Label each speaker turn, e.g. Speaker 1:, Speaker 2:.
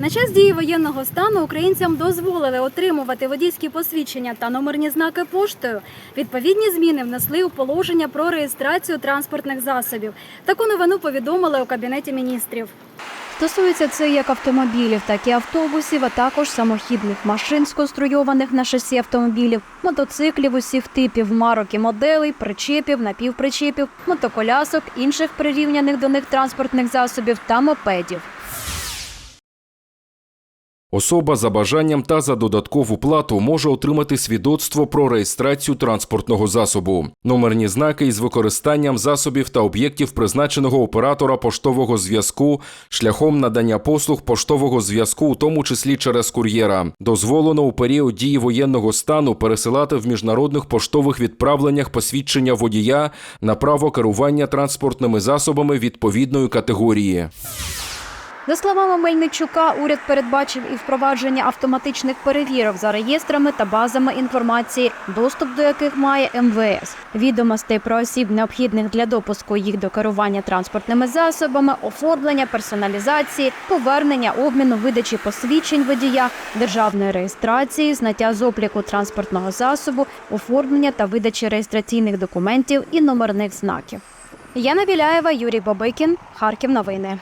Speaker 1: На час дії воєнного стану українцям дозволили отримувати водійські посвідчення та номерні знаки поштою. Відповідні зміни внесли у положення про реєстрацію транспортних засобів. Таку новину повідомили у кабінеті міністрів.
Speaker 2: Стосується це як автомобілів, так і автобусів, а також самохідних машин, сконструйованих на шасі автомобілів, мотоциклів усіх типів, марок і моделей, причепів, напівпричепів, мотоколясок, інших прирівняних до них транспортних засобів та мопедів.
Speaker 3: Особа за бажанням та за додаткову плату може отримати свідоцтво про реєстрацію транспортного засобу, номерні знаки із використанням засобів та об'єктів призначеного оператора поштового зв'язку шляхом надання послуг поштового зв'язку, у тому числі через кур'єра. Дозволено у період дії воєнного стану пересилати в міжнародних поштових відправленнях посвідчення водія на право керування транспортними засобами відповідної категорії.
Speaker 2: За словами Мельничука, уряд передбачив і впровадження автоматичних перевірок за реєстрами та базами інформації, доступ до яких має МВС, відомостей про осіб, необхідних для допуску їх до керування транспортними засобами, оформлення, персоналізації, повернення, обміну, видачі посвідчень водія, державної реєстрації, зняття з обліку транспортного засобу, оформлення та видачі реєстраційних документів і номерних знаків. Яна Біляєва, Юрій Бабикін, Харків. Новини.